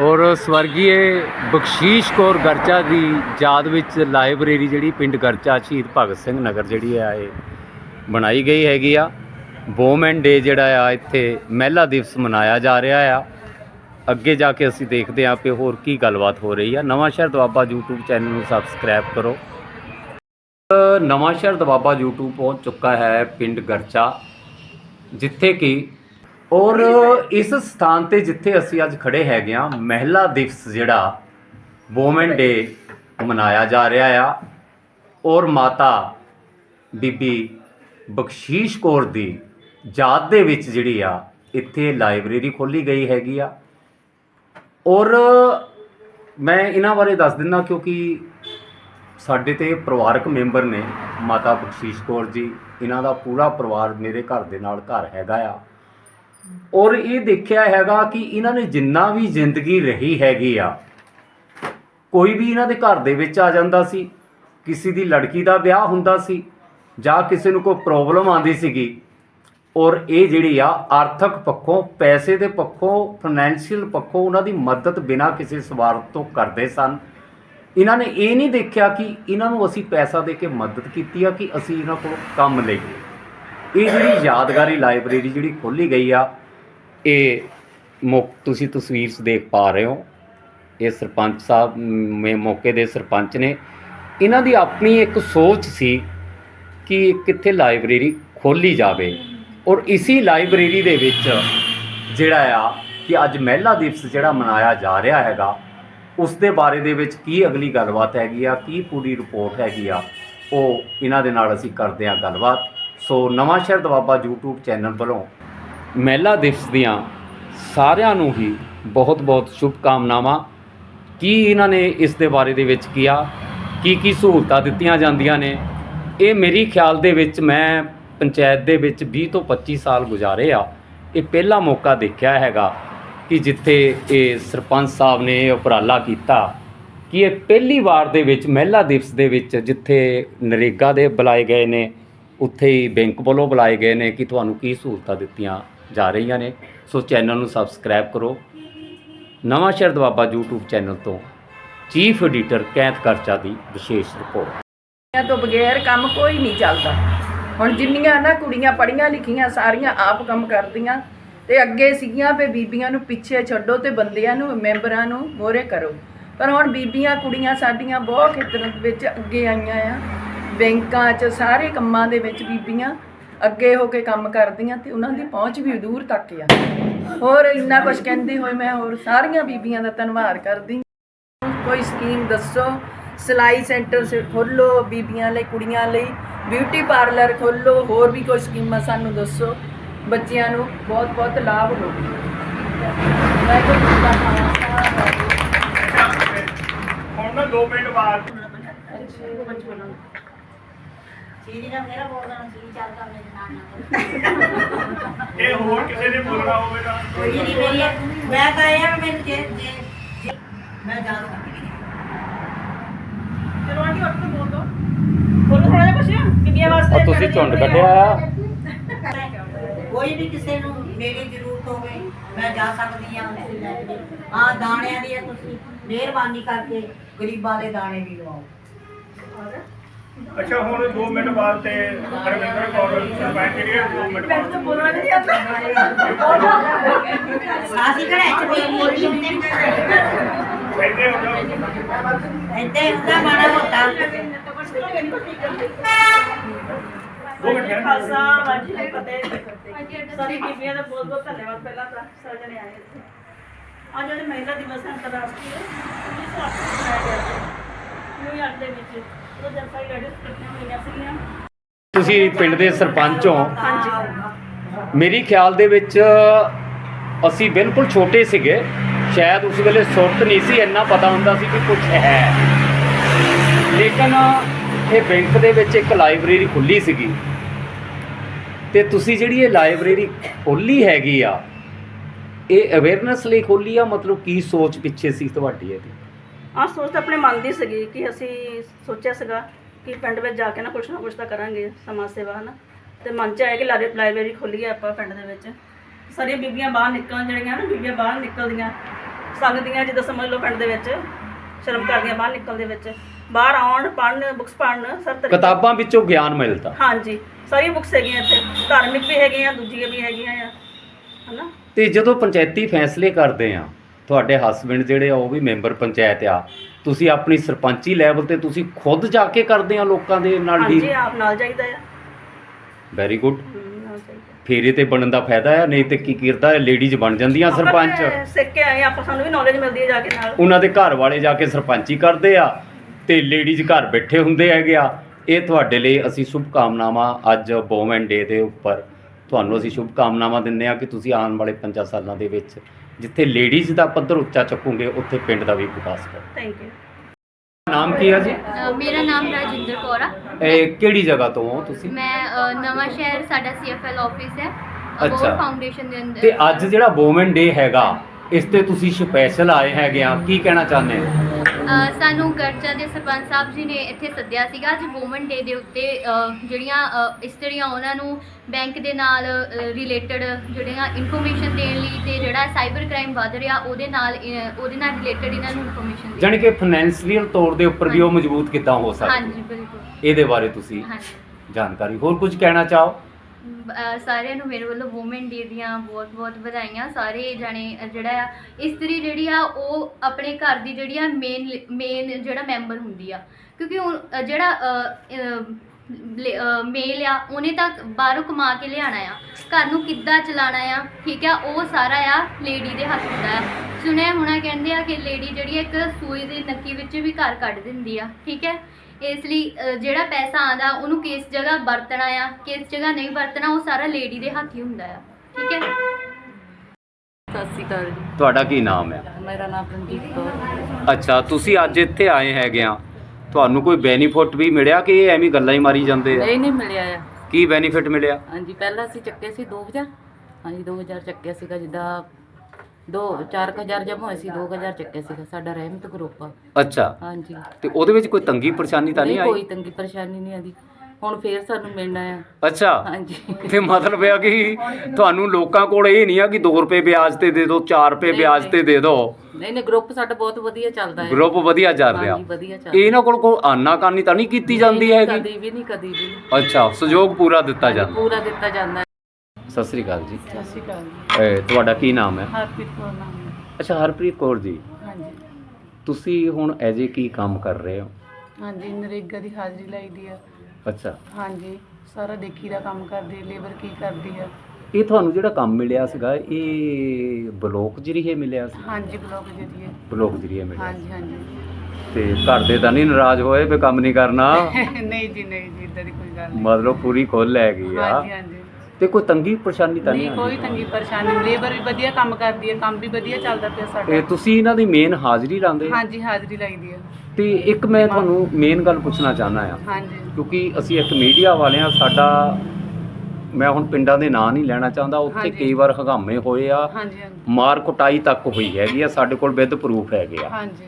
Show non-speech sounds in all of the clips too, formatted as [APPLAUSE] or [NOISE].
ਔਰ ਸਵਰਗੀਏ ਬਖਸ਼ੀਸ਼ ਕੌਰ ਗਰਚਾ ਦੀ ਯਾਦ ਵਿੱਚ ਲਾਇਬ੍ਰੇਰੀ ਜਿਹੜੀ ਪਿੰਡ ਗਰਚਾ ਸ਼ਹੀਦ ਭਗਤ ਸਿੰਘ ਨਗਰ ਜਿਹੜੀ ਆ ਇਹ ਬਣਾਈ ਗਈ ਹੈਗੀ ਆ। ਵੋਮਨ ਡੇ ਜਿਹੜਾ ਆ ਇੱਥੇ ਮਹਿਲਾ ਦਿਵਸ ਮਨਾਇਆ ਜਾ ਰਿਹਾ ਆ। ਅੱਗੇ ਜਾ ਕੇ ਅਸੀਂ ਦੇਖਦੇ ਹਾਂ ਕਿ ਹੋਰ ਕੀ ਗੱਲਬਾਤ ਹੋ ਰਹੀ ਆ। ਨਵਾਂ ਸ਼ਹਿਰ ਦਵਾਬਾ YouTube ਚੈਨਲ ਨੂੰ ਸਬਸਕ੍ਰਾਈਬ ਕਰੋ। ਅ, ਨਵਾਂ ਸ਼ਹਿਰ ਦਵਾਬਾ YouTube ਪਹੁੰਚ ਚੁੱਕਾ ਹੈ ਪਿੰਡ ਗਰਚਾ ਜਿੱਥੇ ਕਿ ਔਰ ਇਸ ਸਥਾਨ ਤੇ ਜਿੱਥੇ ਅਸੀਂ ਅੱਜ ਖੜੇ ਹੈਗੇ ਆ ਮਹਿਲਾ ਦਿਵਸ ਜਿਹੜਾ ਵੂਮਨ ਡੇ ਮਨਾਇਆ ਜਾ ਰਿਹਾ ਆ ਔਰ ਮਾਤਾ ਬੀਬੀ ਬਖਸ਼ੀਸ਼ ਕੌਰ ਦੀ ਯਾਦ ਦੇ ਵਿੱਚ ਜਿਹੜੀ ਆ ਇੱਥੇ ਲਾਇਬ੍ਰੇਰੀ ਖੋਲੀ ਗਈ ਹੈਗੀ ਆ। ਔਰ ਮੈਂ ਇਹਨਾਂ ਬਾਰੇ ਦੱਸ ਦਿੰਦਾ ਕਿਉਂਕਿ ਸਾਡੇ ਤੇ ਪਰਿਵਾਰਕ ਮੈਂਬਰ ਨੇ ਮਾਤਾ ਬਖਸ਼ੀਸ਼ ਕੌਰ ਜੀ ਇਹਨਾਂ ਦਾ ਪੂਰਾ ਪਰਿਵਾਰ ਮੇਰੇ ਘਰ ਦੇ ਨਾਲ ਘਰ ਹੈਗਾ ਆ। ਔਰ ਇਹ ਦੇਖਿਆ ਹੈਗਾ ਕਿ ਇਹਨਾਂ ਨੇ ਜਿੰਨਾ ਵੀ ਜ਼ਿੰਦਗੀ ਰਹੀ ਹੈਗੀ ਆ, ਕੋਈ ਵੀ ਇਹਨਾਂ ਦੇ ਘਰ ਦੇ ਵਿੱਚ ਆ ਜਾਂਦਾ ਸੀ, ਕਿਸੇ ਦੀ ਲੜਕੀ ਦਾ ਵਿਆਹ ਹੁੰਦਾ ਸੀ ਜਾਂ ਕਿਸੇ ਨੂੰ ਕੋਈ ਪ੍ਰੋਬਲਮ ਆਉਂਦੀ ਸੀਗੀ, ਔਰ ਇਹ ਜਿਹੜੀ ਆ ਆਰਥਿਕ ਪੱਖੋਂ, ਪੈਸੇ ਦੇ ਪੱਖੋਂ ਫਾਈਨੈਂਸ਼ੀਅਲ ਪੱਖੋਂ ਉਹਨਾਂ ਦੀ ਮਦਦ ਬਿਨਾਂ ਕਿਸੇ ਸਵਾਰਥ ਤੋਂ ਕਰਦੇ ਸਨ। ਇਹਨਾਂ ਨੇ ਇਹ ਨਹੀਂ ਦੇਖਿਆ ਕਿ ਇਹਨਾਂ ਨੂੰ ਅਸੀਂ ਪੈਸਾ ਦੇ ਕੇ ਮਦਦ ਕੀਤੀ ਆ ਕਿ ਅਸੀਂ ਇਹਨਾਂ ਕੋਲ ਕੰਮ ਲਈਏ। ਇਹ ਜਿਹੜੀ ਯਾਦਗਾਰੀ ਲਾਇਬ੍ਰੇਰੀ ਜਿਹੜੀ ਖੋਲੀ ਗਈ ਆ, ਇਹ ਮੁਕ ਤੁਸੀਂ ਤਸਵੀਰ ਦੇਖ ਪਾ ਰਹੇ ਹੋ। ਇਹ ਸਰਪੰਚ ਸਾਹਿਬ, ਮ- ਮੌਕੇ ਦੇ ਸਰਪੰਚ ਨੇ। ਇਹਨਾਂ ਦੀ ਆਪਣੀ ਇੱਕ ਸੋਚ ਸੀ ਕਿ ਕਿੱਥੇ ਲਾਇਬ੍ਰੇਰੀ ਖੋਲੀ ਜਾਵੇ। ਔਰ ਇਸੀ ਲਾਇਬ੍ਰੇਰੀ ਦੇ ਵਿੱਚ ਜਿਹੜਾ ਆ ਕਿ ਅੱਜ ਮਹਿਲਾ ਦਿਵਸ ਜਿਹੜਾ ਮਨਾਇਆ ਜਾ ਰਿਹਾ ਹੈਗਾ, ਉਸ ਦੇ ਬਾਰੇ ਦੇ ਵਿੱਚ ਕੀ ਅਗਲੀ ਗੱਲਬਾਤ ਹੈਗੀ ਆ, ਕੀ ਪੂਰੀ ਰਿਪੋਰਟ ਹੈਗੀ ਆ, ਉਹ ਇਹਨਾਂ ਦੇ ਨਾਲ ਅਸੀਂ ਕਰਦੇ ਹਾਂ ਗੱਲਬਾਤ। ਸੋ ਨਵਾਂ ਸ਼ਹਿਰ ਦਵਾਬਾ YouTube ਚੈਨਲ ਵੱਲੋਂ ਮਹਿਲਾ ਦਿਵਸ ਦੀਆਂ ਸਾਰਿਆਂ ਨੂੰ ਹੀ ਬਹੁਤ-ਬਹੁਤ ਸ਼ੁਭ ਕਾਮਨਾਵਾਂ ਕੀ ਇਹਨਾਂ ਨੇ ਇਸ ਦੇ ਬਾਰੇ ਦੇ ਵਿੱਚ ਕੀਆ ਕੀ ਕੀ ਸਹੂਲਤਾਂ ਦਿੱਤੀਆਂ ਜਾਂਦੀਆਂ ਨੇ? ਇਹ ਮੇਰੀ ਖਿਆਲ ਦੇ ਵਿੱਚ ਮੈਂ ਪੰਚਾਇਤ ਦੇ ਵਿੱਚ 20 ਤੋਂ 25 ਸਾਲ ਗੁਜ਼ਾਰੇ ਆ। ਇਹ ਪਹਿਲਾ ਮੌਕਾ ਦੇਖਿਆ ਹੈਗਾ ਕਿ ਜਿੱਥੇ ਇਹ ਸਰਪੰਚ ਸਾਹਿਬ ਨੇ ਇਹ ਉਪਰਾਲਾ ਕੀਤਾ ਕਿ ਇਹ ਪਹਿਲੀ ਵਾਰ ਦੇ ਵਿੱਚ ਮਹਿਲਾ ਦਿਵਸ ਦੇ ਵਿੱਚ ਜਿੱਥੇ ਨਰੇਗਾ ਦੇ ਬੁਲਾਏ ਗਏ ਨੇ। ਉੱਥੇ ਹੀ ਬੈਂਕ ਵੱਲੋਂ ਬੁਲਾਏ ਗਏ ਨੇ ਕਿ ਤੁਹਾਨੂੰ ਕੀ ਸਹੂਲਤਾਂ ਦਿੱਤੀਆਂ ਜਾ ਰਹੀਆਂ ਨੇ। ਸੋ ਚੈਨਲ ਨੂੰ ਸਬਸਕ੍ਰਾਈਬ ਕਰੋ। ਨਵਾਂ ਸ਼ਹਿਰ ਦਵਾਬਾ YouTube ਚੈਨਲ ਤੋਂ ਚੀਫ ਐਡੀਟਰ ਕੈਂਥ ਕਰਚਾ ਦੀ ਵਿਸ਼ੇਸ਼ ਰਿਪੋਰਟ। ਕੁੜੀਆਂ ਤੋਂ ਬਗੈਰ ਕੰਮ ਕੋਈ ਨਹੀਂ ਚੱਲਦਾ। ਹੁਣ ਜਿੰਨੀਆਂ ਨਾ ਕੁੜੀਆਂ ਪੜੀਆਂ ਲਿਖੀਆਂ ਸਾਰੀਆਂ ਆਪ ਕੰਮ ਕਰਦੀਆਂ ਤੇ ਅੱਗੇ ਸੀਗੀਆਂ ਵੀ ਬੀਬੀਆਂ ਨੂੰ ਪਿੱਛੇ ਛੱਡੋ ਤੇ ਬੰਦਿਆਂ ਨੂੰ, ਮੈਂਬਰਾਂ ਨੂੰ ਮੋਰੇ ਕਰੋ। ਪਰ ਹੁਣ ਬੀਬੀਆਂ ਕੁੜੀਆਂ ਸਾਡੀਆਂ ਬਹੁਤ ਖੇਤਰਾਂ ਵਿੱਚ ਅੱਗੇ ਆਈਆਂ ਆ। ਬੈਂਕਾਂ 'ਚ ਸਾਰੇ ਕੰਮਾਂ ਦੇ ਵਿੱਚ ਬੀਬੀਆਂ ਅੱਗੇ ਹੋ ਕੇ ਕੰਮ ਕਰਦੀਆਂ ਤੇ ਉਹਨਾਂ ਦੀ ਪਹੁੰਚ ਵੀ ਦੂਰ ਤੱਕ ਆ। ਹੋਰ ਇੰਨਾ ਕੁਝ ਕਹਿੰਦੇ ਹੋਏ ਮੈਂ ਹੋਰ ਸਾਰੀਆਂ ਬੀਬੀਆਂ ਦਾ ਧੰਨਵਾਦ ਕਰਦੀ ਕੋਈ ਸਕੀਮ ਦੱਸੋ ਸਿਲਾਈ ਸੈਂਟਰ ਸੇ ਖੋਲੋ ਬੀਬੀਆਂ ਲਈ ਕੁੜੀਆਂ ਲਈ ਬਿਊਟੀ ਪਾਰਲਰ ਖੋਲੋ ਹੋਰ ਵੀ ਕੋਈ ਸਕੀਮਾਂ ਸਾਨੂੰ ਦੱਸੋ ਬੱਚਿਆਂ ਨੂੰ ਬਹੁਤ ਬਹੁਤ ਲਾਭ ਹੋਵੇ ਮੈਂ ਕੋਈ ਹੁਣ ਨਾ 2 ਮਿੰਟ ਬਾਅਦ ਸੀਰੀ ਦਾ ਮੇਰਾ ਬੋਲ ਦੇਣਾ ਸੀਰੀ ਚੱਲਦਾ ਮੇਰੇ ਨਾਲ ਨਾਲ ਇਹ ਹੋਰ ਕਿਸੇ ਨੇ ਬੋਲਣਾ ਹੋਵੇ ਤਾਂ। ਕੋਈ ਨਹੀਂ ਮੇਰੀ ਮੈਂ ਤਾਂ ਇਹ ਆ ਵੀ ਮੈਨੂੰ ਜੇ ਜੇ ਮੈਂ ਜਾ ਸਕਦੀ ਚਲੋ ਆਂਟੀ ਉੱਠ ਕੇ ਬੋਲ ਦੋ। ਬੋਲੋ ਥੋੜਾ ਜਿਹਾ ਕੁਛ ਬੀਬੀਆਂ ਵਾਸਤੇ ਔਰ ਤੁਸੀਂ ਝੁੰਡ ਕੱਢਿਆ। ਆ ਕੋਈ ਵੀ ਕਿਸੇ ਨੂੰ ਮੇਰੀ ਜ਼ਰੂਰਤ ਹੋਵੇ ਮੈਂ ਜਾ ਸਕਦੀ ਹਾਂ ਹਾਂ ਦਾਣਿਆਂ ਦੀ ਆ ਤੁਸੀਂ ਮਿਹਰਬਾਨੀ ਕਰਕੇ ਗਰੀਬਾਂ ਦੇ ਦਾਣੇ ਵੀ ਲਵਾਓ। ਅੱਛਾ ਹੁਣ 2 ਮਿੰਟ ਬਾਅਦ ਤੇ ਹਰਵਿੰਦਰ ਕੌਰ ਸਰਪੰਚ ਜਿਹੜੀ ਹੈ 2 ਮਿੰਟ ਮੈਨੂੰ ਤਾਂ ਬਾਅਦ ਬੋਲਣਾ ਨਹੀਂ ਆਉਂਦਾ। ਸਾਸੀ ਘੜੇ ਚ ਵੀ ਬੋਲੀ ਹੁੰਦੇ। ਇੱਥੇ ਹੋ ਜਾਓ ਇੱਥੇ ਹੁੰਦਾ ਮਾੜਾ ਮੋਟਾ। ਦੋ ਖਾਲਸਾ ਵਾਹਿਗੁਰੂ ਜੀ ਕੀ ਫਤਿਹ। ਸਾਰੀ ਬੀਬੀਆਂ ਦਾ ਬਹੁਤ ਬਹੁਤ ਧੰਨਵਾਦ। ਪਹਿਲਾਂ ਤਾਂ ਸਾਰੇ ਜਣੇ ਆਏ ਇੱਥੇ। ਅੱਜ ਜਿਹੜੇ ਮਹਿਲਾ ਦਿਵਸ ਹੈ ਅੰਤਰਰਾਸ਼ਟਰੀ 1908 ਨੂੰ ਮਨਾਇਆ ਗਿਆ ਨਿਊਯਾਰਕ ਦੇ ਵਿੱਚ। ਤੁਸੀਂ ਪਿੰਡ ਦੇ ਸਰਪੰਚ ਹੋ। ਹਾਂਜੀ ਮੇਰੀ ਖਿਆਲ ਦੇ ਵਿੱਚ ਅਸੀਂ ਬਿਲਕੁਲ ਛੋਟੇ ਸੀਗੇ। ਸ਼ਾਇਦ ਉਸ ਵੇਲੇ ਸੁਰਤ ਨਹੀਂ ਸੀ, ਇੰਨਾ ਪਤਾ ਹੁੰਦਾ ਸੀ ਕਿ ਕੁਝ ਹੈ। ਲੇਕਿਨ ਇਹ ਬੈਂਕ ਦੇ ਵਿੱਚ ਇੱਕ ਲਾਇਬ੍ਰੇਰੀ ਖੁੱਲੀ ਸੀਗੀ। ਤੇ ਤੁਸੀਂ ਜਿਹੜੀ ਇਹ ਲਾਇਬ੍ਰੇਰੀ ਖੋਲੀ ਹੈਗੀ ਆ, ਇਹ ਅਵੇਅਰਨੈਸ ਲਈ ਖੋਲੀ ਆ? ਮਤਲਬ ਕੀ ਸੋਚ ਪਿੱਛੇ ਸੀ ਤੁਹਾਡੀ ਇਹਦੀ? ਆਹ ਸੋਚ ਤਾਂ ਆਪਣੇ ਮਨ ਦੀ ਸੀਗੀ ਕਿ ਅਸੀਂ ਸੋਚਿਆ ਸੀਗਾ ਕਿ ਪਿੰਡ ਵਿੱਚ ਜਾ ਕੇ ਨਾ ਕੁਛ ਨਾ ਕੁਛ ਤਾਂ ਕਰਾਂਗੇ ਸਮਾਜ ਸੇਵਾ ਹਨਾ। ਤੇ ਮਨ 'ਚ ਆਇਆ ਕਿ ਲਾਇਬ੍ਰੇ- ਲਾਇਬ੍ਰੇਰੀ ਖੋਲੀਏ ਆਪਾਂ ਪਿੰਡ ਦੇ ਵਿੱਚ। ਸਾਰੀਆਂ ਬੀਬੀਆਂ ਬਾਹਰ ਨਿਕਲਣ ਜਿਹੜੀਆਂ ਨਾ ਬੀਬੀਆਂ ਬਾਹਰ ਨਿਕਲਦੀਆਂ ਸੰਗਦੀਆਂ ਜਿੱਦਾਂ ਸਮਝ ਲਓ ਪਿੰਡ ਦੇ ਵਿੱਚ ਸ਼ਰਮ ਕਰਦੀਆਂ ਬਾਹਰ ਨਿਕਲਣ ਦੇ ਵਿੱਚ। ਬਾਹਰ ਆਉਣ ਪੜ੍ਹਨ ਬੁੱਕਸ ਪੜ੍ਹਨ ਸਰ ਤਰੀਕੇ ਕਿਤਾਬਾਂ ਵਿੱਚੋਂ ਗਿਆਨ ਮਿਲਦਾ। ਹਾਂਜੀ ਸਾਰੀ ਬੁੱਕਸ ਹੈਗੀਆਂ ਇੱਥੇ। ਧਾਰਮਿਕ ਵੀ ਹੈਗੀਆਂ ਦੂਜੀਆਂ ਵੀ ਹੈਗੀਆਂ ਆ ਹਨਾ। ਤੇ ਜਦੋਂ ਪੰਚਾਇਤੀ ਫੈਸਲੇ ਕਰਦੇ ਆ ਤੁਹਾਡੇ ਹਸਬੰਡ ਜਿਹੜੇ ਆ ਉਹ ਵੀ ਮੈਂਬਰ ਪੰਚਾਇਤ ਆ। ਤੁਸੀਂ ਆਪਣੀ ਸਰਪੰਚੀ ਲੈਵਲ ਤੇ ਤੁਸੀਂ ਖੁਦ ਜਾ ਕੇ ਕਰਦੇ ਆ ਲੋਕਾਂ ਦੇ ਨਾਲ ਹਾਂਜੀ ਡੀਲ ਆਪ ਨਾਲ ਜਾਈਦਾ ਆ। ਵੈਰੀ ਗੁੱਡ ਹਮ, ਨਾਲ ਜਾਈਦਾ। ਫੇਰੇ ਤੇ ਬਣਨ ਦਾ ਫਾਇਦਾ ਹੈ ਨਹੀਂ ਤੇ ਕੀ ਕਰਦਾ ਹੈ ਲੇਡੀਜ਼ ਬਣ ਜਾਂਦੀਆਂ ਆਪਾਂ ਸਰਪੰਚ। ਤੇ ਸਿੱਖ ਕੇ ਆਏ ਆਪਾਂ ਸਾਨੂੰ ਵੀ ਨੌਲੇਜ ਮਿਲਦੀ ਹੈ ਜਾ ਕੇ ਨਾਲ। ਉਹਨਾਂ ਦੇ ਘਰ ਵਾਲੇ ਜਾ ਕੇ ਸਰਪੰਚੀ ਕਰਦੇ ਆ ਤੇ ਲੇਡੀਜ਼ ਘਰ ਬੈਠੇ ਹੁੰਦੇ ਹੈਗੇ ਆ। ਇਹ ਤੁਹਾਡੇ ਲਈ ਅਸੀਂ ਸ਼ੁਭ ਕਾਮਨਾਵਾਂ ਅੱਜ ਵੂਮਨ ਡੇ ਦੇ ਉੱਪਰ। ਤੁਹਾਨੂੰ ਅਸੀਂ ਸ਼ੁਭ ਕਾਮਨਾਵਾਂ ਦਿੰਦੇ ਆ ਕਿ ਤੁਸੀਂ ਆਉਣ ਵਾਲੇ 5 ਸਾਲਾਂ ਦੇ ਵਿੱਚ ਜਿੱਥੇ ਲੇਡੀਜ਼ ਦਾ ਪੱਧਰ ਉੱਚਾ ਚੱਕੋਗੇ ਉੱਥੇ ਪਿੰਡ ਦਾ ਵੀ ਵਿਕਾਸ ਕਰੋ। ਥੈਂਕ ਯੂ ਨਾਮ ਕੀ ਹੈ ਜੀ? ਅ, ਮੇਰਾ ਨਾਮ ਰਾਜਿੰਦਰ ਕੌਰ ਆ। ਇਹ ਕਿਹੜੀ ਜਗ੍ਹਾ ਤੋਂ ਹੋ ਤੁਸੀਂ? ਮੈਂ ਅ, ਨਵਾਂ ਸ਼ਹਿਰ ਸਾਡਾ ਸੀਐਫਐਲ ਆਫਿਸ ਹੈ। ਅਬੋਰ ਅੱਛਾ। ਫਾਊਂਡੇਸ਼ਨ ਦੇ ਅੰਦਰ। ਤੇ ਅੱਜ ਜਿਹੜਾ ਵੂਮਨ ਡੇ ਹੈਗਾ ਇਸ ਤੇ ਤੁਸੀਂ ਸਪੈਸ਼ਲ ਆਏ ਹੈਗੇ ਆ। ਕੀ ਕਹਿਣਾ ਚਾਹੁੰਦੇ ਹੋ? ਸਾਨੂੰ ਗਰਚਾ ਦੇ ਸਰਪੰਚ ਸਾਹਿਬ ਜੀ ਨੇ ਇੱਥੇ ਸੱਦਿਆ ਸੀਗਾ। ਅੱਜ ਵੂਮਨ ਡੇ ਦੇ ਉੱਤੇ ਅ, ਜਿਹੜੀਆਂ ਅ, ਇਸਤਰੀਆਂ ਉਹਨਾਂ ਨੂੰ ਬੈਂਕ ਦੇ ਨਾਲ ਰਿਲੇਟਡ ਜਿਹੜੀਆਂ ਇਨਫੋਰਮੇਸ਼ਨ ਦੇਣ ਲਈ ਤੇ ਜਿਹੜਾ ਸਾਈਬਰ ਕ੍ਰਾਈਮ ਵੱਧ ਰਿਹਾ ਉਹਦੇ ਨਾਲ ਅ, ਉਹਦੇ ਨਾਲ ਰਿਲੇਟਡ ਇਹਨਾਂ ਨੂੰ ਇਨਫੋਰਮੇਸ਼ਨ ਜਾਣੀ ਕਿ ਫਾਈਨੈਂਸ਼ੀਅਲ ਤੌਰ ਦੇ ਉੱਪਰ ਵੀ ਉਹ ਮਜ਼ਬੂਤ ਕਿੱਦਾਂ ਹੋ ਸਕਦੀ? ਹਾਂਜੀ ਬਿਲਕੁਲ। ਇਹਦੇ ਬਾਰੇ ਤੁਸੀਂ ਹਾਂਜੀ। ਜਾਣਕਾਰੀ ਹੋਰ ਕੁਝ ਕਹਿਣਾ ਚਾਹੋ? ਸਾਰਿਆਂ ਨੂੰ ਮੇਰੇ ਵੱਲੋਂ ਵੂਮਨ ਡੇ ਦੀਆਂ ਬਹੁਤ-ਬਹੁਤ ਵਧਾਈਆਂ। ਸਾਰੇ ਜਾਣੇ ਜਿਹੜਾ ਆ, ਇਸਤਰੀ ਜਿਹੜੀ ਆ, ਉਹ ਆਪਣੇ ਘਰ ਦੀ ਜਿਹੜੀ ਆ ਮੇਨ ਮੇਨ ਜਿਹੜਾ ਮੈਂਬਰ ਹੁੰਦੀ ਆ। ਕਿਉਂਕਿ ਜਿਹੜਾ ਮੇਲ ਆ, ਉਹਨੇ ਤਾਂ ਬਾਹਰੋਂ ਕਮਾ ਕੇ ਲਿਆਣਾ ਆ। ਘਰ ਨੂੰ ਕਿੱਦਾਂ ਚਲਾਣਾ ਆ, ਠੀਕ ਆ? ਉਹ ਸਾਰਾ ਆ ਲੇਡੀ ਦੇ ਹੱਥ ਹੁੰਦਾ ਆ। ਸੁਣਿਆ ਹੋਣਾ ਕਹਿੰਦੇ ਆ ਕਿ ਲੇਡੀ ਜਿਹੜੀ ਆ ਇੱਕ ਸੂਈ ਦੀ ਨੱਕੀ ਵਿੱਚ ਵੀ ਘਰ ਕੱਢ ਦਿੰਦੀ ਆ, ਠੀਕ ਹੈ? ਇਸ ਲਈ ਅ, ਜਿਹੜਾ ਪੈਸਾ ਆਂਦਾ ਉਹਨੂੰ ਕਿਸ ਜਗ੍ਹਾ ਵਰਤਣਾ ਆ ਕਿਸ ਜਗ੍ਹਾ ਨਹੀਂ ਵਰਤਣਾ ਉਹ ਸਾਰਾ ਲੇਡੀ ਦੇ ਹੱਥ ਹੀ ਹੁੰਦਾ ਆ। ਠੀਕ ਹੈ? ਸਤਿ ਸ਼੍ਰੀ ਅਕਾਲ ਜੀ। ਤੁਹਾਡਾ ਕੀ ਨਾਮ ਹੈ ਮੇਰਾ ਨਾਮ ਰਣਜੀਤ ਕੌਰ ਅੱਛਾ ਤੁਸੀਂ ਅੱਜ ਇੱਥੇ ਆਏ ਹੈਗੇ ਆ। ਤੁਹਾਨੂੰ ਕੋਈ ਬੈਨੀਫਿਟ ਵੀ ਮਿਲਿਆ ਕਿ ਇਹ ਐਵੇਂ ਗੱਲਾਂ ਹੀ ਮਾਰੀ ਜਾਂਦੇ ਆ? ਨਹੀਂ ਨਹੀਂ ਮਿਲਿਆ ਆ। ਕੀ ਬੈਨੀਫਿਟ ਮਿਲਿਆ? ਹਾਂਜੀ ਪਹਿਲਾਂ ਅਸੀਂ ਚੱਕੇ ਸੀ 2000 ਹਾਂਜੀ 2000 ਚੱਕਿਆ ਸੀਗਾ ਜਿੱਦਾਂ 2 4000 ਜਮ੍ਹਾਂ ਹੋਏ ਸੀ 2000 ਚੱਕਿਆ ਸੀਗਾ ਸਾਡਾ ਰਹਿਮਤ ਗਰੁੱਪ ਆ ਅੱਛਾ। ਹਾਂਜੀ। ਤੇ ਉਹਦੇ ਵਿੱਚ ਕੋਈ ਤੰਗੀ ਪਰੇਸ਼ਾਨੀ ਤਾਂ ਨਹੀਂ ਨਹੀਂ ਕੋਈ ਆਈ? ਤੰਗੀ ਪਰੇਸ਼ਾਨੀ ਨਹੀਂ ਆਦੀ। ਹੁਣ ਫੇਰ ਸਾਨੂੰ ਮਿਲਣਾ ਆ। ਅੱਛਾ। ਹਾਂਜੀ। ਤੇ ਮਤਲਬ ਇਹ ਆ ਕਿ ਤੁਹਾਨੂੰ ਲੋਕਾਂ ਕੋਲ ਇਹ ਨਹੀਂ ਆ ਕਿ 2 ਰੁਪਏ ਵਿਆਜ ਤੇ ਦੇ ਦਿਓ 4 ਰੁਪਏ ਨਹੀਂ, ਵਿਆਜ ਨਹੀਂ। ਤੇ ਦੇ। ਦਿਓ ਨਹੀਂ ਨਹੀਂ ਗਰੁੱਪ ਸਾਡਾ ਬਹੁਤ ਵਧੀਆ ਚੱਲਦਾ ਹੈ। ਗਰੁੱਪ ਵਧੀਆ ਚੱਲ ਰਿਹਾ। ਹਾਂਜੀ ਵਧੀਆ ਚੱਲਦਾ ਇਹਨਾਂ ਕੋਲ ਕੋਈ ਆਨਾਕਾਨੀ ਤਾਂ ਨਹੀਂ ਕੀਤੀ ਜਾਂਦੀ ਨਹੀਂ, ਹੈਗੀ? ਕਦੀ ਵੀ ਨਹੀਂ ਕਦੀ ਵੀ ਨਹੀਂ। ਅੱਛਾ ਸਹਿਯੋਗ ਪੂਰਾ ਦਿੱਤਾ ਜਾਂਦਾ। ਪੂਰਾ ਦਿੱਤਾ ਜਾਂਦਾ ਹੈ ਸਤਿ ਸ੍ਰੀ ਅਕਾਲ ਜੀ। ਸਤਿ ਸ਼੍ਰੀ ਅਕਾਲ ਜੀ। ਤੁਹਾਡਾ ਕੀ ਨਾਮ ਹੈ? ਹਰਪ੍ਰੀਤ ਕੌਰ ਨਾਮ ਹੈ। ਅੱਛਾ ਹਰਪ੍ਰੀਤ ਕੌਰ ਜੀ। ਹਾਂਜੀ। ਤੁਸੀਂ ਹੁਣ ਐਜੇ ਕੀ ਕੰਮ ਕਰ ਰਹੇ ਹੋ? ਹਾਂਜੀ ਨਰੇਗਾ ਦੀ ਹਾਜ਼ਰੀ ਲਾਈ ਦੀ ਆ। ਅੱਛਾ। ਹਾਂਜੀ ਸਾਰਾ ਦੇਖੀ ਦਾ ਕੰਮ ਕਰਦੀ ਲੇਬਰ ਕੀ ਕਰਦੀ ਆ। ਇਹ ਤੁਹਾਨੂੰ ਜਿਹੜਾ ਕੰਮ ਮਿਲਿਆ ਸੀਗਾ ਇਹ ਬਲੋਕ ਜਰੀਏ ਮਿਲਿਆ ਸੀ? ਹਾਂਜੀ ਬਲੌਕ ਜਰੀਏ। ਬਲੋਕ ਜਰੀਏ ਮਿਲਿਆ ਹਾਂਜੀ ਹਾਂਜੀ। ਤੇ ਘਰ ਦੇ ਤਾਂ ਨਹੀਂ ਨਾਰਾਜ਼ ਹੋਏ ਵੀ ਕੰਮ ਨਹੀਂ ਕਰਨਾ? [LAUGHS] ਨਹੀਂ ਜੀ ਨਹੀਂ ਜੀ ਇਦਾਂ ਦੀ ਕੋਈ ਗੱਲ ਨਹੀਂ। ਮਤਲਬ ਪੂਰੀ ਖੁੱਲ ਹੈਗੀ ਆ। ਹਾਂਜੀ ਹਾਂਜੀ। ਤੇ ਕੋਈ ਤੰਗੀ ਪਰੇਸ਼ਾਨੀ ਤਾਂ ਨਹੀਂ ਨਹੀਂ ਕੋਈ ਆਉਂਦੀ? ਤੰਗੀ ਪਰੇਸ਼ਾਨੀ ਲੇਬਰ ਵੀ ਵਧੀਆ ਕੰਮ ਕਰਦੀ ਹੈ ਕੰਮ ਵੀ ਵਧੀਆ ਚੱਲਦਾ ਪਿਆ ਸਾਡਾ। ਤੁਸੀਂ ਇਹਨਾਂ ਦੀ ਮੇਨ ਹਾਜ਼ਰੀ ਲਾਉਂਦੇ ਹਾਂਜੀ ਹਾਜ਼ਰੀ ਲਾਈ ਦੀ ਆ ਤੇ ਇੱਕ ਮੈਂ ਤੁਹਾਨੂੰ ਮੇਨ ਗੱਲ ਪੁੱਛਣਾ ਚਾਹਨਾ ਆ ਹਾਂਜੀ। ਕਿਉਂਕਿ ਅਸੀਂ ਇੱਕ ਮੀਡੀਆ ਵਾਲੇ ਆ ਸਾਡਾ ਮੈਂ ਹੁਣ ਪਿੰਡਾਂ ਦੇ ਨਾਂ ਨਹੀਂ ਲੈਣਾ ਚਾਹੁੰਦਾ ਉੱਥੇ ਹਾਂਜੀ। ਕਈ ਵਾਰ ਹਗਾਮੇ ਹੋਏ ਆ। ਹਾਂਜੀ ਹਾਂਜੀ। ਮਾਰ ਕੁਟਾਈ ਤੱਕ ਹੋਈ ਹੈਗੀ ਆ ਸਾਡੇ ਕੋਲ ਵਿਦ ਪ੍ਰੂਫ ਹੈਗੇ ਆ। ਹਾਂਜੀ।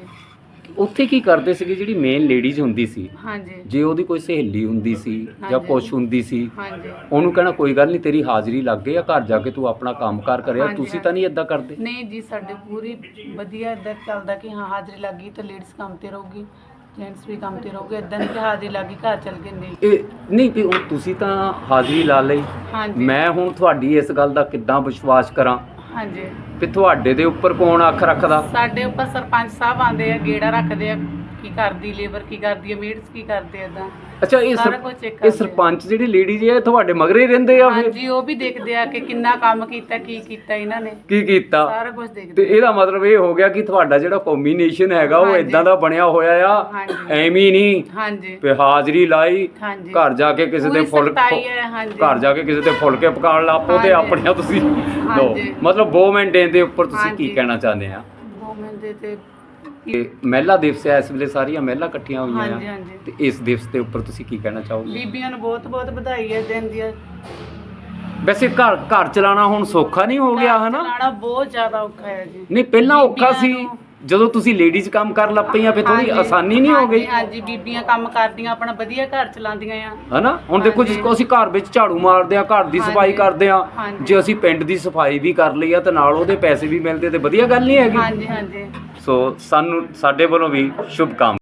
ਉੱਥੇ ਕੀ ਕਰਦੇ ਸੀਗੇ ਜਿਹੜੀ ਮੇਨ ਲੇਡੀਜ਼ ਹੁੰਦੀ ਸੀ? ਹਾਂਜੀ। ਜੇ ਉਹਦੀ ਕੋਈ ਸਹੇਲੀ ਹੁੰਦੀ ਸੀ ਜਾਂ ਹਾਂਜੀ। ਕੁਛ ਹੁੰਦੀ ਸੀ ਹਾਂਜੀ। ਉਹਨੂੰ ਕਹਿਣਾ ਕੋਈ ਗੱਲ ਨਹੀਂ ਤੇਰੀ ਹਾਜ਼ਰੀ ਲੱਗ ਗਈ ਆ ਘਰ ਜਾ ਕੇ ਤੂੰ ਆਪਣਾ ਕੰਮਕਾਰ ਕਰਿਆ ਹਾਂਜੀ, ਤੁਸੀਂ ਤਾਂ ਨਹੀਂ ਇਦਾਂ ਕਰਦੇ? ਨਹੀਂ ਜੀ ਸਾਡੇ ਪੂਰੀ ਵਧੀਆ ਇਦਾਂ ਚੱਲਦਾ ਕਿ ਹਾਂ ਹਾਜ਼ਰੀ ਲੱਗ ਗਈ ਤਾਂ ਲੇਡੀਜ਼ ਕੰਮ ਤੇ ਰਹੂਗੀ ਜੈਂਟਸ ਵੀ ਕੰਮ ਤੇ ਰਹੂਗੇ ਇਦਾਂ ਨਹੀਂ ਕਿ ਹਾਜ਼ਰੀ ਲੱਗ ਗਈ ਘਰ ਚਲ ਗਏ ਨਹੀਂ। ਇਹ ਨਹੀਂ ਉਹ ਤੁਸੀਂ ਤਾਂ ਹਾਜ਼ਰੀ ਲਾ ਲਈ। ਹਾਂਜੀ। ਮੈਂ ਹੁਣ ਤੁਹਾਡੀ ਇਸ ਗੱਲ ਦਾ ਕਿੱਦਾਂ ਵਿਸ਼ਵਾਸ ਕਰਾਂ? ਹਾਂਜੀ। ਕਿ ਤੁਹਾਡੇ ਦੇ ਉੱਪਰ ਕੌਣ ਅੱਖ ਰੱਖਦਾ? ਸਾਡੇ ਉੱਪਰ ਸਰਪੰਚ ਸਾਹਿਬ ਆਂਦੇ ਆ ਗੇੜਾ ਰੱਖਦੇ ਆ। ਕੀ ਕਰਦੀ ਲੇਬਰ ਕੀ ਕਰਦੀ ਆ ਮੇਡਸ ਕੀ ਕਰਦੇ ਇਦਾਂ ਅੱਛਾ ਇਹ ਸਾਰਾ ਕੁਝ ਇਹ ਕਰਦੇ ਆ। ਸਰਪੰਚ ਜਿਹੜੀ ਲੇਡੀਜ਼ ਹੈ ਇਹ ਤੁਹਾਡੇ ਮਗਰੇ ਰਹਿੰਦੇ ਆ ਫਿਰ ਹਾਂਜੀ ਉਹ ਵੀ ਦੇਖਦੇ ਆ ਕਿ ਕਿੰਨਾ ਕੰਮ ਕੀਤਾ ਕੀ ਕੀਤਾ ਇਹਨਾਂ ਨੇ ਕੀ ਕੀਤਾ ਸਾਰਾ ਕੁਝ ਤੇ ਦੇਖਦੇ ਇਹਦਾ ਮਤਲਬ ਇਹ ਹੋ ਗਿਆ ਕਿ ਤੁਹਾਡਾ ਜਿਹੜਾ ਕੰਬੀਨੇਸ਼ਨ ਹੈਗਾ ਉਹ ਹਾਂਜੀ। ਇਦਾਂ ਦਾ ਬਣਿਆ ਹੋਇਆ ਆ ਹਾਂਜੀ। ਐਵੇਂ ਹੀ ਨਹੀਂ ਹਾਂਜੀ ਵੀ ਹਾਜ਼ਰੀ ਲਾਈ ਹਾਂਜੀ ਘਰ ਜਾ ਕੇ ਕਿਸੇ ਦੇ ਪੂਰੀ ਫੁੱਲ ਸਖਤਾਈ ਹੈ ਹਾਂਜੀ ਘਰ ਜਾ ਕੇ ਕਿਸੇ ਦੇ ਫੁਲਕੇ ਪਕਾਉਣ ਲੱਪੋ ਤੇ ਹਾਂਜੀ। ਆਪਣੀਆਂ ਤੁਸੀਂ ਲੋ ਹਾਂਜੀ। ਮਤਲਬ ਦੇ ਉੱਪਰ ਤੁਸੀਂ ਕੀ ਹਾਂਜੀ। ਕਹਿਣਾ ਚਾਹੁੰਦੇ ਆ ਵੂਮਨ ਦੇ ਤੇ ਕਿ ਮਹਿਲਾ ਦਿਵਸ ਹੈ ਇਸ ਵੇਲੇ ਸਾਰੀਆਂ ਮਹਿਲਾ ਇਕੱਠੀਆਂ ਹੋਈਆਂ ਹਾਂਜੀ ਆ। ਹਾਂਜੀ ਤੇ ਇਸ ਦਿਵਸ ਦੇ ਉੱਪਰ ਤੁਸੀਂ ਕੀ ਕਹਿਣਾ ਚਾਹੋਗੇ? ਬੀਬੀਆਂ ਨੂੰ ਬਹੁਤ ਬਹੁਤ ਵਧਾਈ ਹੈ ਦਿਨ ਦੀ ਵੈਸੇ ਘਰ ਘਰ ਚਲਾਉਣਾ ਹੁਣ ਸੌਖਾ ਨਹੀਂ ਹੋ ਗਿਆ ਹਨਾ? ਚਲਾਉਣਾ ਬਹੁਤ ਜ਼ਿਆਦਾ ਔਖਾ ਹੈ ਜੀ। ਨਹੀਂ ਪਹਿਲਾਂ ਔਖਾ ਸੀ ਬੀਬੀਆਂ ਜਦੋਂ ਤੁਸੀਂ ਲੇਡੀਜ਼ ਕੰਮ ਕਰਨ ਲੱਗ ਪਈਆਂ ਫਿਰ ਥੋੜੀ ਹਾਂਜੀ, ਆਸਾਨੀ ਨਹੀਂ ਹੋ ਗਈ। ਹਾਂਜੀ, ਹਾਂਜੀ ਬੀਬੀਆਂ ਕੰਮ ਕਰਦੀਆਂ ਆਪਣਾ ਵਧੀਆ ਘਰ ਚਲਾਉਂਦੀਆਂ ਆ। ਹਨਾ? ਹੁਣ ਦੇਖੋ ਕੋ ਅਸੀਂ ਘਰ ਵਿੱਚ ਝਾੜੂ ਮਾਰਦੇ ਆ ਘਰ ਦੀ ਸਫ਼ਾਈ ਹਾਂਜੀ, ਕਰਦੇ ਆ ਹਾਂਜੀ। ਜੇ ਅਸੀਂ ਪਿੰਡ ਦੀ ਸਫ਼ਾਈ ਵੀ ਕਰ ਲਈ ਆ ਤੇ ਨਾਲ ਉਹਦੇ ਪੈਸੇ ਵੀ ਮਿਲਦੇ ਤੇ ਵਧੀਆ ਗੱਲ ਨਹੀਂ ਹੈਗੀ। ਹਾਂਜੀ ਹਾਂਜੀ। ਸੋ ਸਾਨੂੰ ਸਾਡੇ ਵੱਲੋਂ ਵੀ ਸ਼ੁਭ ਕਾਮ